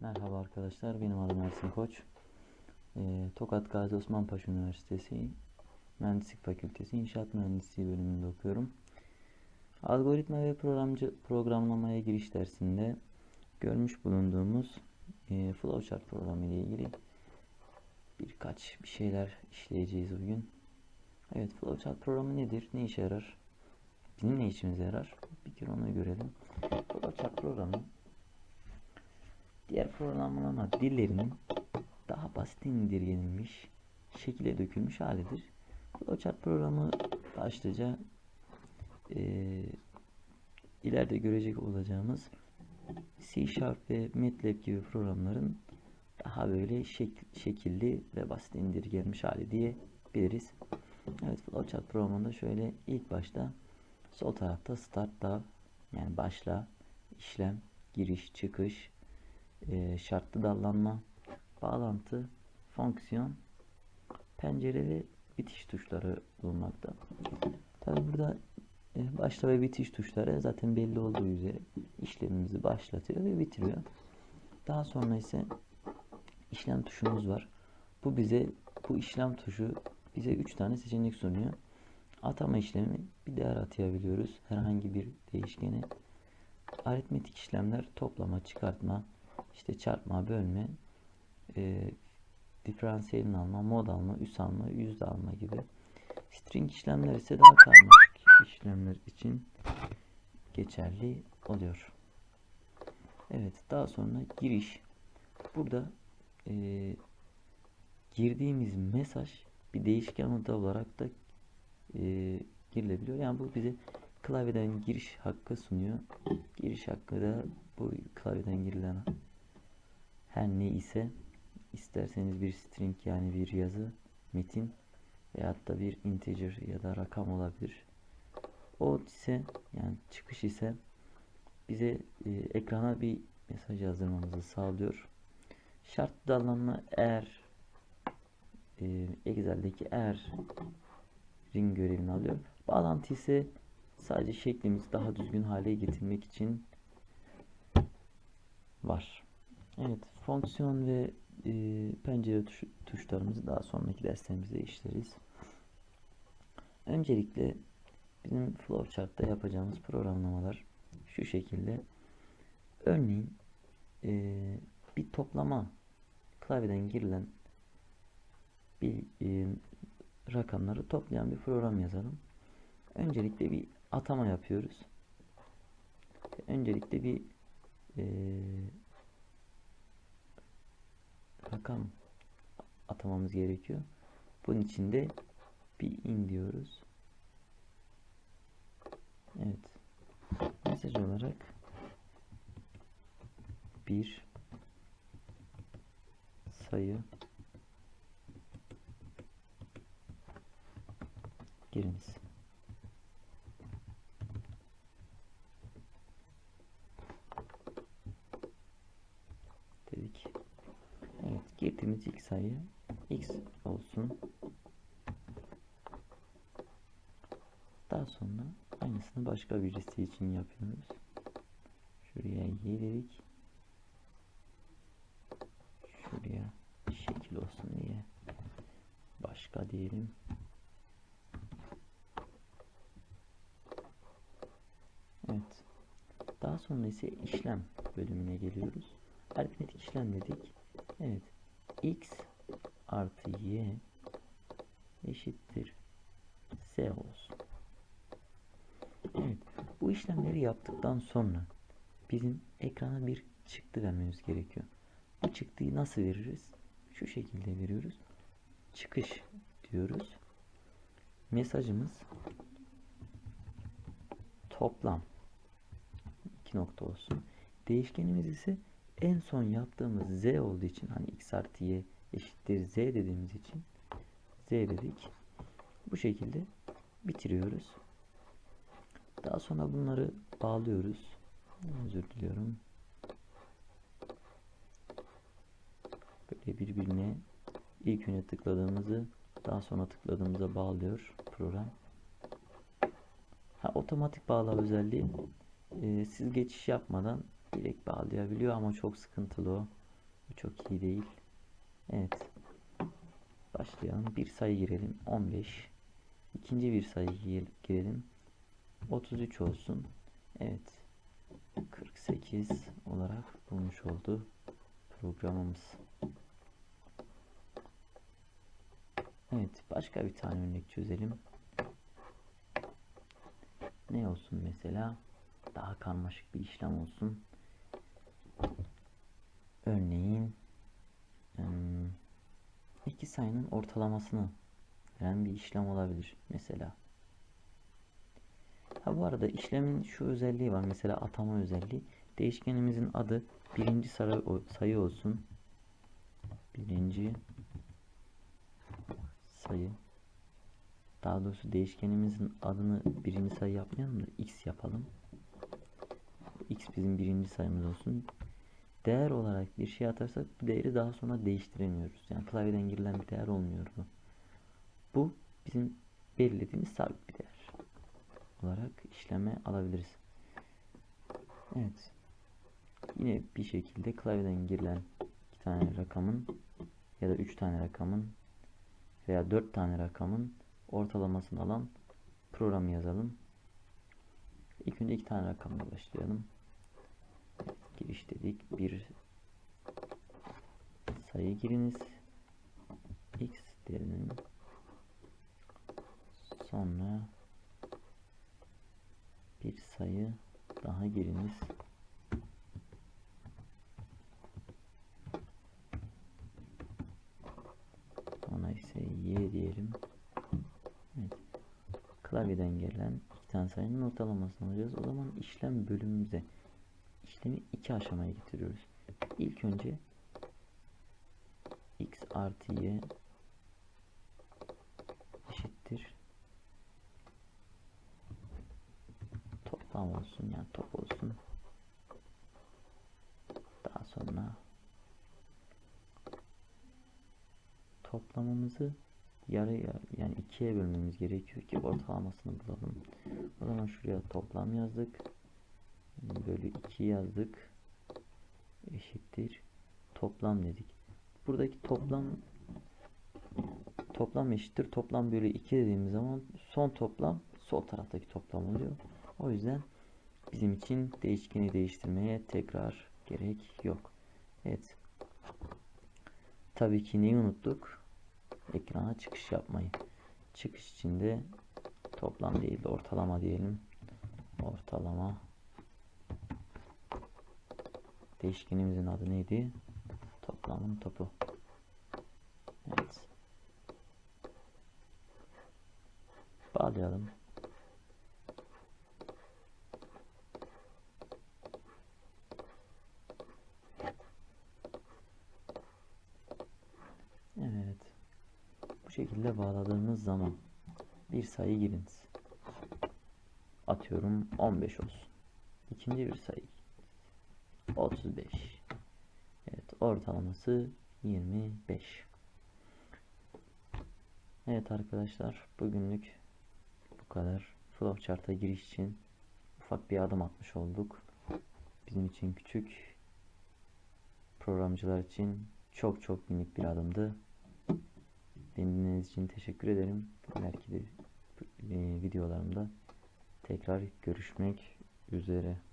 Merhaba arkadaşlar, benim adım Ersin Koç. Ee, Tokat Gazi Osman Paşa Üniversitesi Mühendislik Fakültesi İnşaat Mühendisliği bölümünde okuyorum. Algoritma ve programcı programlamaya giriş dersinde görmüş bulunduğumuz e, flowchart programı ile ilgili birkaç bir şeyler işleyeceğiz bugün. Evet, flowchart programı nedir? Ne işe yarar? Bizim ne işimize yarar? Bir kere onu görelim. Flowchart programı diğer programlama dillerinin daha basit indirgenilmiş, şekilde dökülmüş halidir. Flowchart programı başlıca e, ileride görecek olacağımız C Sharp ve MATLAB gibi programların daha böyle şek şekilli ve basit indirgenmiş hali diyebiliriz. Evet, Flowchart programında şöyle ilk başta sol tarafta Start Dav yani başla, işlem, giriş, çıkış, e, şartlı dallanma, bağlantı, fonksiyon, pencere ve bitiş tuşları bulunmakta. Tabi burada e, başla ve bitiş tuşları zaten belli olduğu üzere işlemimizi başlatıyor ve bitiriyor. Daha sonra ise işlem tuşumuz var. Bu bize bu işlem tuşu bize 3 tane seçenek sunuyor. Atama işlemi bir değer atayabiliyoruz herhangi bir değişkene. Aritmetik işlemler toplama, çıkartma, işte çarpma, bölme, e, diferansiyelin alma, mod alma, üs alma, yüzde alma gibi. String işlemler ise daha karmaşık işlemler için geçerli oluyor. Evet, daha sonra giriş. Burada e, girdiğimiz mesaj bir değişken adı olarak da e, girilebiliyor. Yani bu bize klavyeden giriş hakkı sunuyor. Giriş hakkı da bu klavyeden girilen her ne ise isterseniz bir string yani bir yazı, metin veyahut da bir integer ya da rakam olabilir. O ise yani çıkış ise bize e, ekrana bir mesaj yazdırmamızı sağlıyor. Şart dallanma eğer e, Excel'deki eğer ring görevini alıyor. Bağlantı ise sadece şeklimizi daha düzgün hale getirmek için var. Evet, fonksiyon ve e, pencere tuş, tuşlarımızı daha sonraki derslerimizde işleriz. Öncelikle bizim flowchart'ta yapacağımız programlamalar şu şekilde. Örneğin e, bir toplama klavyeden girilen bir e, rakamları toplayan bir program yazalım. Öncelikle bir atama yapıyoruz. Öncelikle bir e, rakam atamamız gerekiyor. Bunun için de bir in diyoruz. Evet. Mesaj olarak bir sayı giriniz. Dedik. Evet, girdiğimiz ilk sayı x olsun. Daha sonra aynısını başka birisi için yapıyoruz. Şuraya y dedik. Şuraya şekil olsun diye başka diyelim. Evet. Daha sonra ise işlem bölümüne geliyoruz. Aritmetik işlem dedik. Evet. X artı y eşittir z olsun. Evet. Bu işlemleri yaptıktan sonra bizim ekrana bir çıktı vermemiz gerekiyor. Bu çıktıyı nasıl veririz? Şu şekilde veriyoruz. Çıkış diyoruz. Mesajımız toplam iki nokta olsun. Değişkenimiz ise en son yaptığımız z olduğu için hani x artı y eşittir z dediğimiz için z dedik. Bu şekilde bitiriyoruz. Daha sonra bunları bağlıyoruz. Özür diliyorum. Böyle birbirine ilk öne tıkladığımızı daha sonra tıkladığımıza bağlıyor program. Ha, otomatik bağla özelliği e, siz geçiş yapmadan direkt bağlayabiliyor ama çok sıkıntılı o. çok iyi değil. Evet. Başlayalım. Bir sayı girelim. 15. İkinci bir sayı gir- girelim. 33 olsun. Evet. 48 olarak bulmuş oldu programımız. Evet, başka bir tane örnek çözelim. Ne olsun mesela? Daha karmaşık bir işlem olsun. Örneğin iki sayının ortalamasını veren bir işlem olabilir mesela. Ha bu arada işlemin şu özelliği var. Mesela atama özelliği. Değişkenimizin adı birinci sayı olsun. Birinci sayı. Daha doğrusu değişkenimizin adını birinci sayı yapmayalım da x yapalım. x bizim birinci sayımız olsun. Değer olarak bir şey atarsak bu değeri daha sonra değiştiremiyoruz. Yani klavyeden girilen bir değer olmuyor bu. Bu bizim belirlediğimiz sabit bir değer olarak işleme alabiliriz. Evet. Yine bir şekilde klavyeden girilen iki tane rakamın ya da üç tane rakamın veya dört tane rakamın ortalamasını alan programı yazalım. İlk önce iki tane rakamla başlayalım. Dedik. Bir sayı giriniz. X değerinin sonra bir sayı daha giriniz. Ona ise y diyelim. Evet. Klavyeden gelen iki tane sayının ortalamasını alacağız. O zaman işlem bölümümüze işlemi iki aşamaya getiriyoruz. İlk önce x artı y eşittir toplam olsun yani top olsun. Daha sonra toplamımızı yarıya yani ikiye bölmemiz gerekiyor ki ortalamasını bulalım. O zaman şuraya toplam yazdık. Bölü 2 yazdık. Eşittir. Toplam dedik. Buradaki toplam toplam eşittir. Toplam bölü 2 dediğimiz zaman son toplam sol taraftaki toplam oluyor. O yüzden bizim için değişkeni değiştirmeye tekrar gerek yok. Evet. Tabii ki neyi unuttuk? Ekrana çıkış yapmayı. Çıkış için de toplam değil de ortalama diyelim. Ortalama. Değişkenimizin adı neydi? Toplamın topu. Evet. Bağlayalım. Evet. Bu şekilde bağladığımız zaman bir sayı giriniz. Atıyorum 15 olsun. İkinci bir sayı. 35. Evet ortalaması 25. Evet arkadaşlar bugünlük bu kadar. Flowchart'a giriş için ufak bir adım atmış olduk. Bizim için küçük programcılar için çok çok minik bir adımdı. Dinlediğiniz için teşekkür ederim. Belki de e, videolarımda tekrar görüşmek üzere.